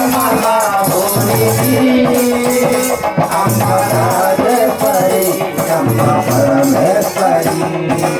आम्हाला बोलली आम्हाला परी आम्हाला परी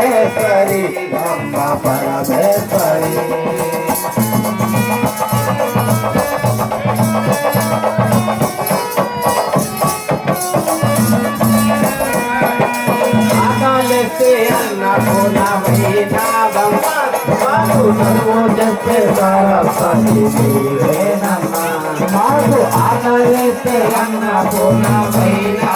పరమేశ్వరి అమ్మ పరమేశ్వరి సరస్వతి దేవే నమ మాకు ఆగలే అన్న పూర్ణ పైన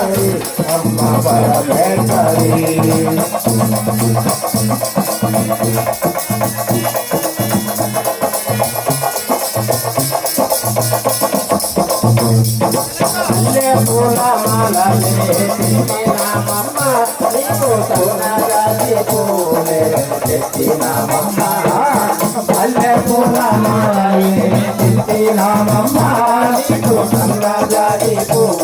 పెడతాయి అమ్మ బల పెడతాయి పూలమాల పూలమాల పూలమాల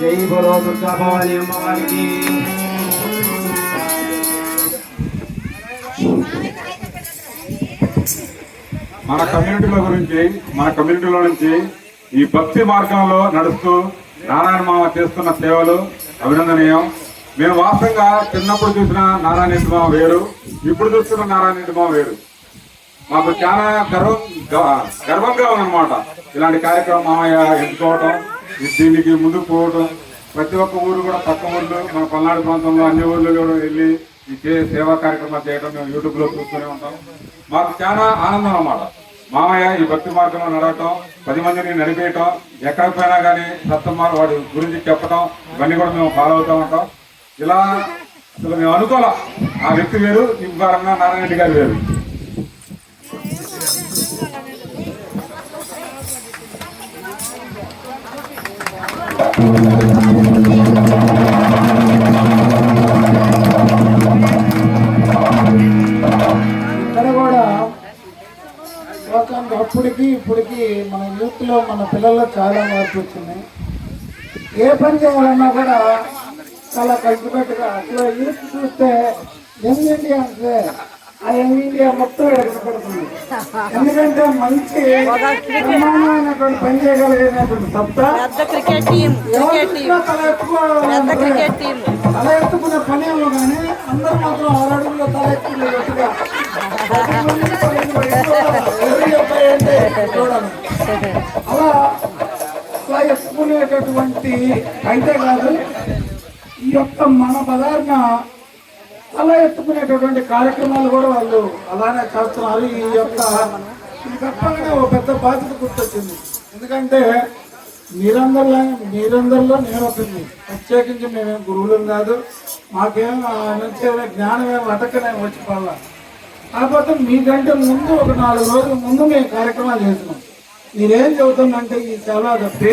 జై గురు దుర్గా భవాని అమ్మవారికి మన కమ్యూనిటీల గురించి మన కమ్యూనిటీలో నుంచి ఈ భక్తి మార్గంలో నడుస్తూ నారాయణ మామ చేస్తున్న సేవలు అభినందనీయం. మేము వాస్తవంగా చిన్నప్పుడు చూసిన నారాయణ మామ వేరు ఇప్పుడు చూస్తున్న నారాయణ మామ వేరు. మాకు చాలా గర్వం గర్వంగా ఉందన్నమాట. ఇలాంటి కార్యక్రమం మామయ్య ఎంచుకోవటం దీనికి ముందుకు పోవటం. ప్రతి ఒక్క ఊరు కూడా పక్క ఊర్లు మన పల్నాడు ప్రాంతంలో అన్ని ఊర్లు కూడా వెళ్ళి ఇచ్చే సేవా కార్యక్రమాలు చేయడం మేము యూట్యూబ్లో చూస్తూనే ఉంటాం. మాకు చాలా ఆనందం అన్నమాట. మామయ్య ఈ భక్తి మార్గంలో నడవటం పది మందిని నడిపేయటం ఎక్కడికి పోయినా కానీ సత్తమ్మారు వాడి గురించి చెప్పటం ఇవన్నీ కూడా మేము ఫాలో అవుతూ ఉంటాం. ఇలా అసలు మేము అనుకోలే. ఆ వ్యక్తి వేరు ఇంకారంగా నారాయణ రెడ్డి గారు వేరు. ఇక్కడ ఒక అప్పటికి ఇప్పటికి మన యూత్లో మన పిల్లల్లో చాలా మార్పు వచ్చింది. ఏ పని చేయాలన్నా కూడా చాలా కట్టుబట్టుగా అసలు యూత్ చూస్తే యంగ్ ఇండియా అంటే ఆ యంగ్ ఇండియా మొత్తం ఎడగబడుతుంది ఎందుకంటే మంచి బ్రహ్మాండమైనటువంటి పని చేయగలిగినటువంటి ఎవరికైనా తల ఎత్తుకునే పని ఏమో కానీ అందరూ మాత్రం ఆరు అడుగుల్లో తల ఎత్తుకునేటట్టుగా అంటే అలా అలా ఎత్తుకునేటటువంటి అయితే కాదు ఈ యొక్క మన పదార్థ అలా ఎత్తుకునేటటువంటి కార్యక్రమాలు కూడా వాళ్ళు అలానే చేస్తున్నారు. ఈ యొక్క ఈ తప్పగానే ఒక పెద్ద బాధ్యత గుర్తొచ్చింది. ఎందుకంటే మీరందరిలో మీరందరిలో నేను ఒకటి ప్రత్యేకించి మేమేం గురువులం కాదు. మాకేం నుంచి జ్ఞానం ఏం అటకనే వచ్చి పడాలి. కాకపోతే మీకంటే ముందు ఒక నాలుగు రోజుల ముందు మేము కార్యక్రమాలు చేస్తున్నాం. మీరేం చెబుతుందంటే ఈ చాలా తప్పి.